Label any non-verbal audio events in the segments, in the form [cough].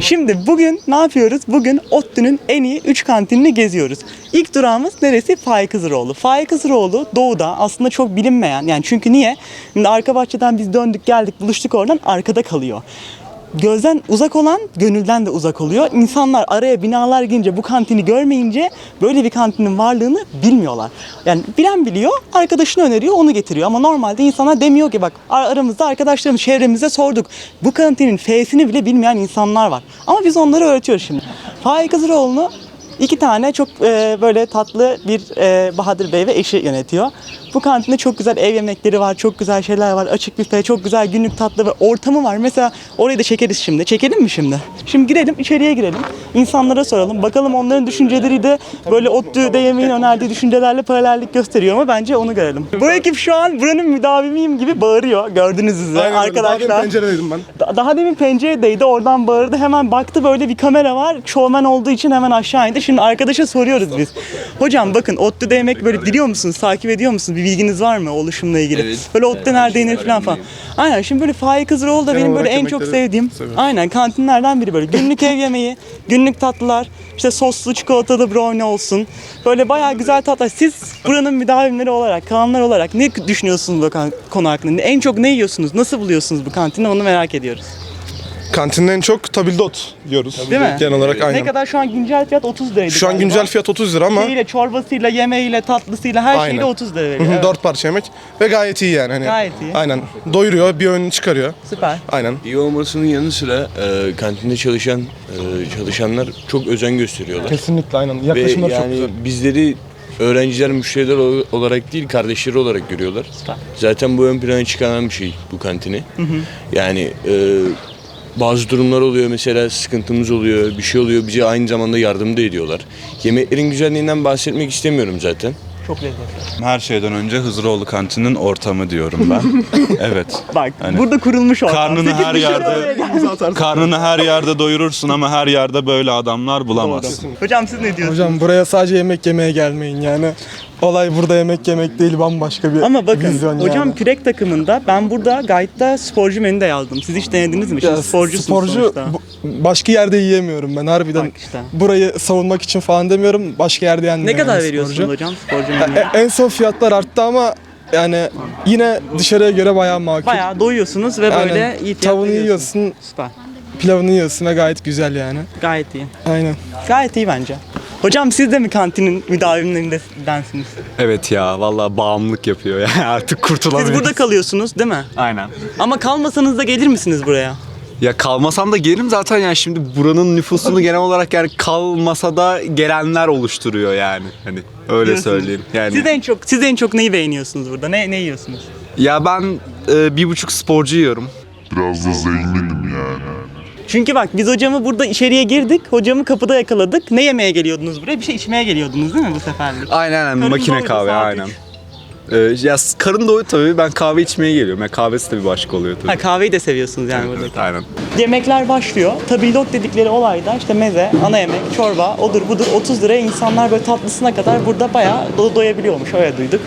Şimdi bugün ne yapıyoruz? Bugün ODTÜ'nün en iyi 3 kantinini geziyoruz. İlk durağımız neresi? Faik Hızıroğlu. Faik Hızıroğlu doğuda aslında çok bilinmeyen yani çünkü niye? Şimdi arka bahçeden biz döndük geldik buluştuk oradan arkada kalıyor. Gözden uzak olan gönülden de uzak oluyor. İnsanlar araya binalar girince bu kantini görmeyince böyle bir kantinin varlığını bilmiyorlar. Yani bilen biliyor, arkadaşını öneriyor, onu getiriyor. Ama normalde insanlar demiyor ki bak ar- aramızda arkadaşlarımız, çevremize sorduk. Bu kantinin F'sini bile bilmeyen insanlar var. Ama biz onları öğretiyoruz şimdi. Faik Hızıroğlu'nu iki tane çok e, böyle tatlı bir e, Bahadır Bey ve eşi yönetiyor. Bu kantinde çok güzel ev yemekleri var, çok güzel şeyler var, açık büfe, çok güzel günlük tatlı ve ortamı var. Mesela orayı da çekeriz şimdi. Çekelim mi şimdi? Şimdi girelim, içeriye girelim. İnsanlara soralım. Bakalım onların düşünceleri de böyle ODTÜ'de yemeğin önerdiği düşüncelerle paralellik gösteriyor mu? Bence onu görelim. Bu ekip şu an buranın müdavimiyim gibi bağırıyor. Gördünüz siz de Aynen öyle. Daha arkadaşlar. demin penceredeydim ben. Da- Daha demin penceredeydi oradan bağırdı hemen baktı böyle bir kamera var şovmen olduğu için hemen aşağı indi. Şimdi arkadaşa soruyoruz biz. Hocam bakın ODTÜ'de yemek böyle biliyor musunuz takip ediyor musunuz bir bilginiz var mı oluşumla ilgili? Evet. Böyle ODTÜ'de nerede yenir falan falan. Aynen şimdi böyle Faik Hızıroğlu da benim böyle en çok sevdiğim aynen kantinlerden biri böyle günlük ev yemeği günlük tatlılar işte soslu çikolatalı brownie olsun. Böyle bayağı güzel tatlar. Siz buranın müdavimleri olarak, kalanlar olarak ne düşünüyorsunuz bu konu hakkında? En çok ne yiyorsunuz? Nasıl buluyorsunuz bu kantini? Onu merak ediyoruz. Kantinde en çok tabildot yiyoruz. Değil mi? Genel olarak aynen. Ne kadar şu an güncel fiyat 30 liraydı Şu an galiba. güncel fiyat 30 lira ama Şeyiyle, çorbasıyla, yemeğiyle, tatlısıyla her Aynen. şeyle 30 lira veriyor. Evet. 4 parça yemek ve gayet iyi yani. Hani, Gayet iyi. Aynen. Doyuruyor, bir öğünü çıkarıyor. Süper. Aynen. İyi olmasının yanı sıra e, kantinde çalışan e, çalışanlar çok özen gösteriyorlar. Kesinlikle aynen. Ve Yaklaşımlar çok yani güzel. bizleri öğrenciler, müşteriler ol- olarak değil, kardeşleri olarak görüyorlar. Süper. Zaten bu ön plana çıkaran bir şey bu kantini. Yani e, bazı durumlar oluyor mesela sıkıntımız oluyor, bir şey oluyor bize aynı zamanda yardım da ediyorlar. Yemeklerin güzelliğinden bahsetmek istemiyorum zaten. Çok lezzetli. Her şeyden önce Hızıroğlu kantinin ortamı diyorum ben. [laughs] evet. Bak Hani burada kurulmuş ortam. Karnını her yerde karnını her yerde doyurursun ama her yerde böyle adamlar bulamazsın. Hocam siz ne diyorsunuz? Hocam buraya sadece yemek yemeye gelmeyin yani. Olay burada yemek yemek değil bambaşka bir Ama bakın vizyon hocam yani. kürek takımında ben burada Guide'da sporcu menü de yazdım. Siz hiç denediniz mi? Şimdi Ya, sporcusunuz sporcu sonuçta. bu- başka yerde yiyemiyorum ben harbiden. Bak işte. Burayı savunmak için falan demiyorum. Başka yerde yenmiyor. Ne kadar yani veriyorsunuz sporcu. hocam sporcu E- menüye? en son fiyatlar arttı ama yani yine dışarıya göre bayağı makul. Bayağı doyuyorsunuz ve Aynen. böyle iyi fiyat Tavuğunu veriyorsunuz. yiyorsun, Süper. pilavını yiyorsun ve gayet güzel yani. Gayet iyi. Aynen. Gayet iyi bence. Hocam siz de mi kantinin müdavimlerindensiniz? Evet ya vallahi bağımlılık yapıyor ya [laughs] artık Siz kurtulamıyorum. burada kalıyorsunuz değil mi? Aynen. Ama kalmasanız da gelir misiniz buraya? Ya kalmasam da gelirim zaten yani şimdi buranın nüfusunu genel olarak yani kalmasa da gelenler oluşturuyor yani. Hani öyle Diyorsunuz. söyleyeyim. Yani Siz en çok siz en çok neyi beğeniyorsunuz burada? Ne ne yiyorsunuz? ya ben e, bir buçuk sporcu yiyorum. Biraz da zenginim. Çünkü bak biz hocamı burada içeriye girdik. Hocamı kapıda yakaladık. Ne yemeye geliyordunuz buraya? Bir şey içmeye geliyordunuz değil mi bu seferlik? Aynen aynen makine kahve saat aynen. Üç. E, ya karın doydu tabii ben kahve içmeye geliyorum. Yani kahvesi de bir başka oluyor tabii. Ha kahveyi de seviyorsunuz yani burada. Evet, aynen. Yemekler başlıyor. Tabildot dedikleri olayda işte meze, ana yemek, çorba, odur budur 30 liraya insanlar böyle tatlısına kadar burada bayağı do- doyabiliyormuş. Öyle duyduk.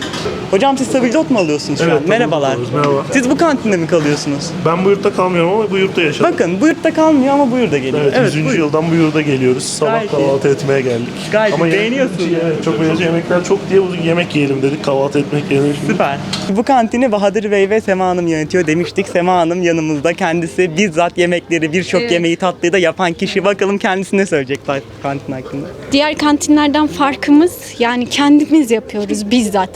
Hocam siz tabildot mu alıyorsunuz şu Evet, an? tabildot Merhabalar. alıyoruz, merhaba. Siz bu kantinde mi kalıyorsunuz? Ben bu yurtta kalmıyorum ama bu yurtta yaşadım. Bakın bu yurtta kalmıyor ama bu yurda geliyor. Evet, 100. buyurun. yıldan bu yurda geliyoruz. Sabah Gayet iyi. kahvaltı etmeye geldik. Gayet iyi, yemek- beğeniyorsunuz. Evet, çok beğeniyoruz. Yemekler çok diye bu yemek yiyelim dedik. Kahvaltı etmek şimdi. Süper. Bu kantini Bahadır Bey ve Sema Hanım yönetiyor demiştik. Sema Hanım yanımızda. Kendisi bizzat yemekleri, birçok Evet. yemeği tatlıyı da yapan kişi. Bakalım kendisi ne söyleyecek kantin hakkında. Diğer kantinlerden farkımız yani kendimiz yapıyoruz bizzat.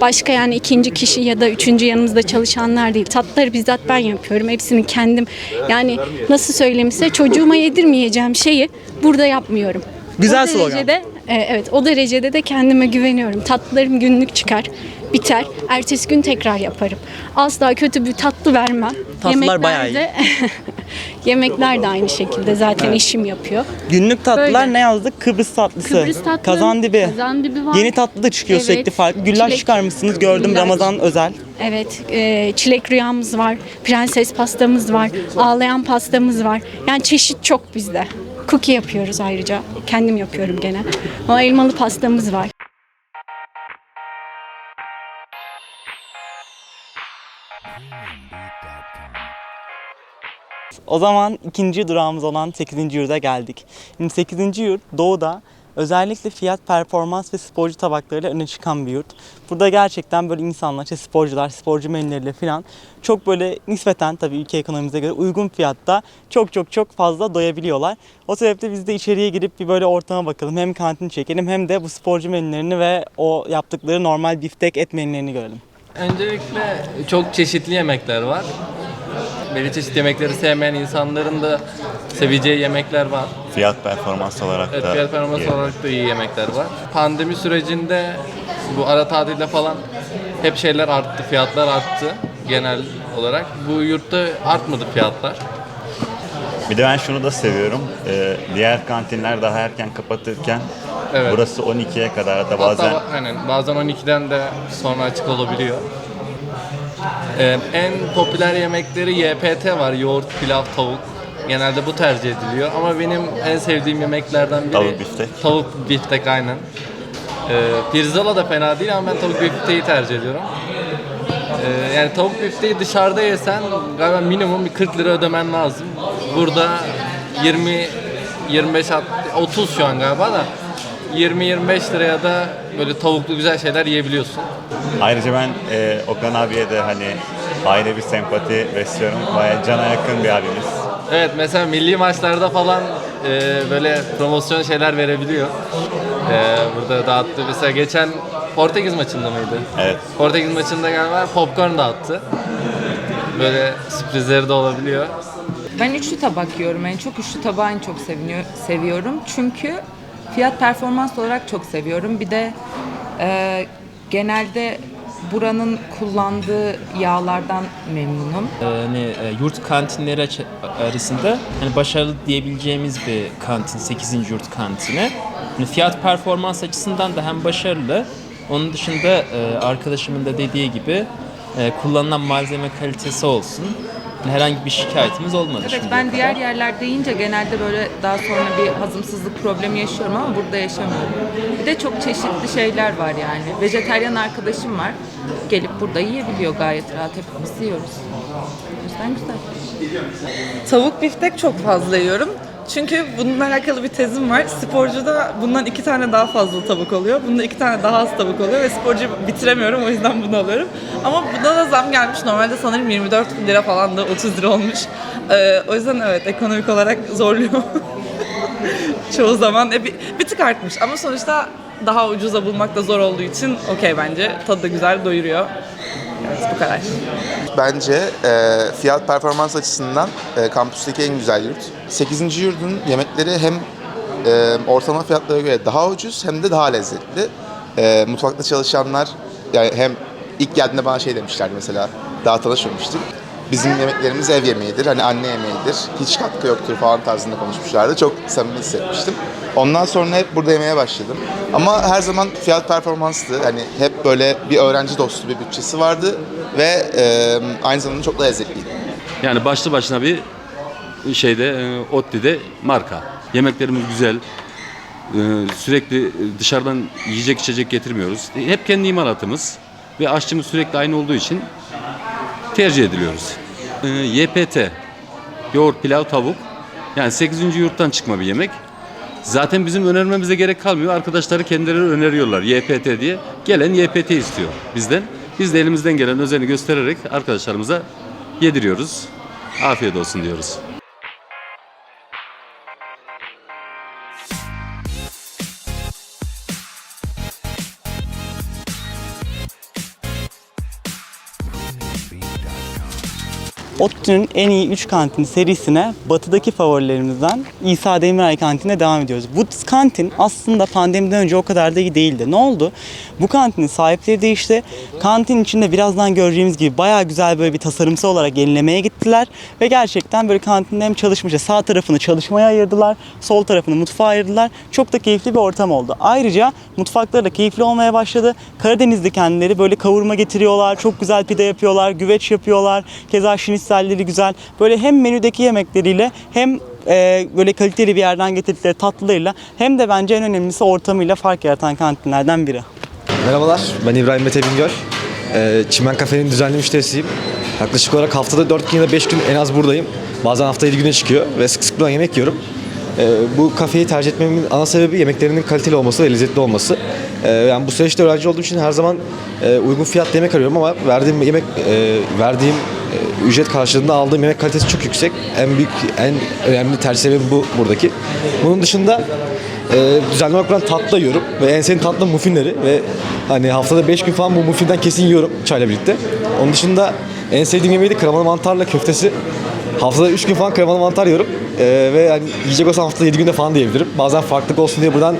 Başka yani ikinci kişi ya da üçüncü yanımızda çalışanlar değil. Tatları bizzat ben yapıyorum. Hepsini kendim yani nasıl söyleyeyim size çocuğuma yedirmeyeceğim şeyi burada yapmıyorum. Güzel o slogan. derecede, e, evet o derecede de kendime güveniyorum. Tatlılarım günlük çıkar. Biter. Ertesi gün tekrar yaparım. Asla kötü bir tatlı vermem. Tatlılar bayağı iyi. Yemeklerde- [laughs] Yemekler de aynı şekilde zaten işim yapıyor. Günlük tatlılar Böyle. ne yazdık? Kıbrıs tatlısı. Kıbrıs tatlı, Kazandibi. kazandibi var. Yeni tatlı da çıkıyor Evet. sürekli farklı. Çilek- çıkarmışsınız gördüm Güllaç. Ramazan özel. Evet, e, çilek rüyamız var, prenses pastamız var, ağlayan pastamız var. Yani çeşit çok bizde. Cookie yapıyoruz ayrıca. Kendim yapıyorum gene. Ama elmalı pastamız var. O zaman ikinci durağımız olan 8. yurda geldik. Şimdi 8. yurt doğuda özellikle fiyat performans ve sporcu tabaklarıyla öne çıkan bir yurt. Burada gerçekten böyle insanlar, işte sporcular, sporcu menüleriyle falan çok böyle nispeten tabii ülke ekonomimize göre uygun fiyatta çok çok çok fazla doyabiliyorlar. O sebeple biz de içeriye girip bir böyle ortama bakalım. Hem kantin çekelim hem de bu sporcu menülerini ve o yaptıkları normal biftek et menülerini görelim. Öncelikle çok çeşitli yemekler var. Belli çeşit yemekleri sevmeyen insanların da seveceği yemekler var. Fiyat performans olarak Evet, da fiyat performans iyi. olarak da iyi yemekler var. Pandemi sürecinde bu ara tatilde falan hep şeyler arttı, fiyatlar arttı genel olarak. Bu yurtta artmadı fiyatlar. Bir de ben şunu da seviyorum. Ee, diğer kantinler daha erken kapatırken Evet. burası 12'ye kadar da bazen Hatta aynen, bazen 12'den de sonra açık olabiliyor. Ee, en popüler yemekleri YPT var. Yoğurt, pilav, tavuk. Genelde bu tercih ediliyor. Ama benim en sevdiğim yemeklerden biri... Tavuk biftek. Tavuk biftek aynen. Ee, pirzola da fena değil ama ben tavuk bifteği tercih ediyorum. Ee, yani tavuk bifteği dışarıda yesen galiba minimum bir 40 lira ödemen lazım. Burada 20 25 hat- 30 şu an galiba da 20-25 liraya da böyle tavuklu güzel şeyler yiyebiliyorsun. Ayrıca ben e, Okan abiye de hani aile bir sempati besliyorum. Baya cana yakın bir abimiz. Evet mesela milli maçlarda falan e, böyle promosyon şeyler verebiliyor. E, burada dağıttı. Mesela geçen Portekiz maçında mıydı? Evet. Portekiz maçında galiba popcorn dağıttı. Böyle sürprizleri de olabiliyor. Ben üçlü tabak yiyorum. En çok üçlü tabağı en çok seviniyor, seviyorum. Çünkü fiyat performans olarak çok seviyorum. Bir de e, genelde buranın kullandığı yağlardan memnunum. hani e, yurt kantinleri arasında hani başarılı diyebileceğimiz bir kantin 8. yurt kantini. Hani fiyat performans açısından da hem başarılı. Onun dışında e, arkadaşımın da dediği gibi e, kullanılan malzeme kalitesi olsun. Herhangi bir şikayetimiz olmadı Evet şimdiye ben kadar. diğer yerlerde yiyince genelde böyle daha sonra bir hazımsızlık problemi yaşıyorum ama burada yaşamıyorum. Bir de çok çeşitli şeyler var yani. Vejeteryan arkadaşım var. Gelip burada yiyebiliyor gayet rahat. Hepimiz yiyoruz. O yüzden güzel. Tavuk biftek çok fazla yiyorum. Çünkü bununla alakalı bir tezim var. Sporcuda bundan iki tane daha fazla tavuk oluyor. Bunda iki tane daha az tavuk oluyor ve sporcu bitiremiyorum o yüzden bunu alıyorum. Ama buna da zam gelmiş. Normalde sanırım 24 lira falan da 30 lira olmuş. Ee, o yüzden evet ekonomik olarak zorluyor. [laughs] Çoğu zaman e, bir, bir tık artmış ama sonuçta daha ucuza bulmak da zor olduğu için okey bence. Tadı da güzel doyuruyor. Evet bu kadar. Bence e, fiyat performans açısından e, kampüsteki en güzel yurt. 8. yurdun yemekleri hem e, ortalama fiyatlara göre daha ucuz hem de daha lezzetli. E, mutfakta çalışanlar yani hem ilk geldiğinde bana şey demişlerdi mesela daha tanışmamıştık. Bizim yemeklerimiz ev yemeğidir, hani anne yemeğidir, hiç katkı yoktur falan tarzında konuşmuşlardı. Çok samimi hissetmiştim. Ondan sonra hep burada yemeye başladım. Ama her zaman fiyat performanstı. Hani hep böyle bir öğrenci dostu bir bütçesi vardı ve e, aynı zamanda çok da lezzetliydi. Yani başlı başına bir şeyde e, Otti'de marka. Yemeklerimiz güzel. E, Sürekli dışarıdan yiyecek içecek getirmiyoruz. Hep kendi imalatımız ve aşçımız sürekli aynı olduğu için tercih ediliyoruz. E, YPT, yoğurt, pilav, tavuk. Yani 8. yurttan çıkma bir yemek. Zaten bizim önermemize gerek kalmıyor. Arkadaşları kendileri öneriyorlar YPT diye. Gelen YPT istiyor bizden. Biz de elimizden gelen özeni göstererek arkadaşlarımıza yediriyoruz. Afiyet olsun diyoruz. ODTÜ'nün en iyi 3 kantin serisine batıdaki favorilerimizden İsa Demiray kantinine devam ediyoruz. Bu kantin aslında pandemiden önce o kadar da iyi değildi. Ne oldu? Bu kantinin sahipleri değişti. Kantin içinde birazdan göreceğimiz gibi bayağı güzel böyle bir tasarımsal olarak yenilemeye gittiler. Ve gerçekten böyle kantinde hem çalışmışlar. Sağ tarafını çalışmaya ayırdılar. Sol tarafını mutfağa ayırdılar. Çok da keyifli bir ortam oldu. Ayrıca mutfakları da keyifli olmaya başladı. Karadeniz'de kendileri böyle kavurma getiriyorlar. Çok güzel pide yapıyorlar. Güveç yapıyorlar. Keza şinitselleri güzel. Böyle hem menüdeki yemekleriyle hem e, böyle kaliteli bir yerden getirdikleri tatlılarıyla hem de bence en önemlisi ortamıyla fark yaratan kantinlerden biri. Merhabalar, ben İbrahim Mete Bingöl. Ee, Çimen Kafe'nin düzenli müşterisiyim. Yaklaşık olarak haftada 4 gün ya da 5 gün en az buradayım. Bazen hafta 7 güne çıkıyor ve sık sık buradan yemek yiyorum. Ee, bu kafeyi tercih etmemin ana sebebi yemeklerinin kaliteli olması ve lezzetli olması. Ee, yani bu süreçte öğrenci olduğum için her zaman e, uygun fiyatlı yemek arıyorum ama verdiğim yemek e, verdiğim e, ücret karşılığında aldığım yemek kalitesi çok yüksek. En büyük, en önemli sebebim bu buradaki. Bunun dışında e, düzenli olarak ben tatlı yiyorum ve en sevdiğim tatlı muffinleri ve hani haftada 5 gün falan bu muffinden kesin yiyorum çayla birlikte. Onun dışında en sevdiğim yemeği de kremalı mantarla köftesi. Haftada 3 gün falan kremalı mantar yiyorum. Ee, ve yani yiyecek olsam haftada 7 günde falan da yiyebilirim. Bazen farklılık olsun diye buradan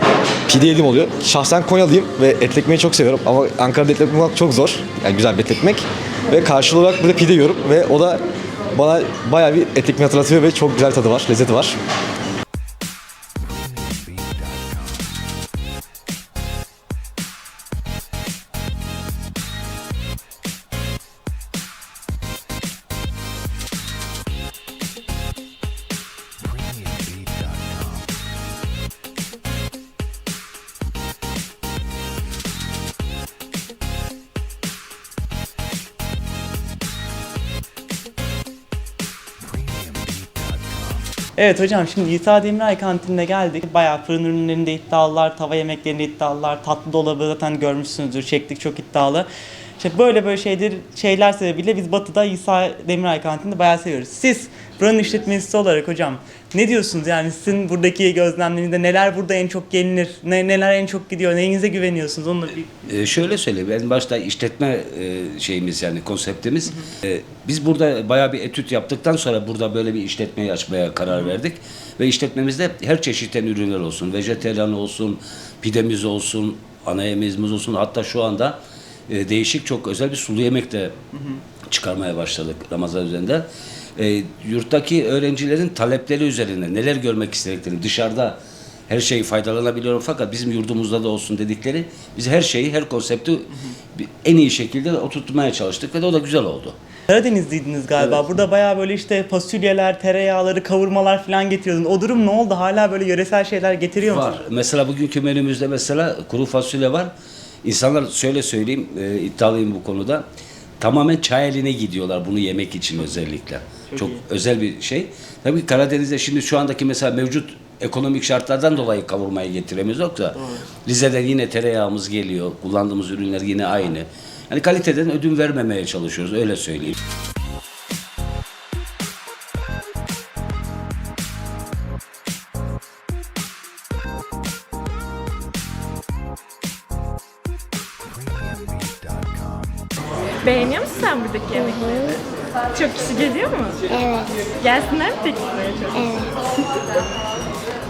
pide yediğim oluyor. Şahsen Konyalıyım ve etli ekmeği çok seviyorum ama Ankara'da etli ekmek çok zor. Yani güzel bir etli ekmek. Ve karşılığı olarak burada pide yiyorum ve o da bana bayağı bir etli ekmeği hatırlatıyor ve çok güzel tadı var, lezzeti var. Evet hocam şimdi İsa Demiray kantinine geldik. Bayağı fırın ürünlerinde iddialılar, tava yemeklerinde iddialılar, tatlı dolabı zaten görmüşsünüzdür. Çektik çok iddialı. İşte böyle böyle şeyler, şeyler sebebiyle biz Batı'da İsa Demiray kantinini bayağı seviyoruz. Siz buranın işletmecisi olarak hocam ne diyorsunuz? Yani sizin buradaki gözlemlerinizde neler burada en çok gelinir, ne, neler en çok gidiyor, neyinize güveniyorsunuz? Onu da bir... Ee, şöyle söyleyeyim, en başta işletme e, şeyimiz yani konseptimiz. E, biz burada bayağı bir etüt yaptıktan sonra burada böyle bir işletmeyi açmaya karar verdik. Ve işletmemizde her çeşitten ürünler olsun, vejeteryan olsun, pidemiz olsun, ana yemeğimiz olsun. Hatta şu anda e, değişik çok özel bir sulu yemek de çıkarmaya başladık Ramazan üzerinde. E, yurttaki öğrencilerin talepleri üzerine neler görmek istediklerini dışarıda her şeyi faydalanabiliyorum fakat bizim yurdumuzda da olsun dedikleri biz her şeyi her konsepti en iyi şekilde oturtmaya çalıştık ve de o da güzel oldu. Karadenizliydiniz galiba. Burada bayağı böyle işte fasulyeler, tereyağları, kavurmalar falan getiriyordun. O durum ne oldu? Hala böyle yöresel şeyler getiriyor musun? Var. Mesela bugünkü menümüzde mesela kuru fasulye var. İnsanlar şöyle söyleyeyim e, iddialıyım bu konuda. Tamamen çay eline gidiyorlar bunu yemek için özellikle. Çok, özel bir şey. Tabii Karadeniz'de şimdi şu andaki mesela mevcut ekonomik şartlardan dolayı kavurmayı getiremiyoruz yoksa Rize'den yine tereyağımız geliyor. Kullandığımız ürünler yine aynı. Yani kaliteden ödün vermemeye çalışıyoruz öyle söyleyeyim. Beğeniyor musun sen buradaki yemekleri? Çok kişi geliyor mu? Evet. Gelsinler mi peki buraya çok? Evet. [laughs]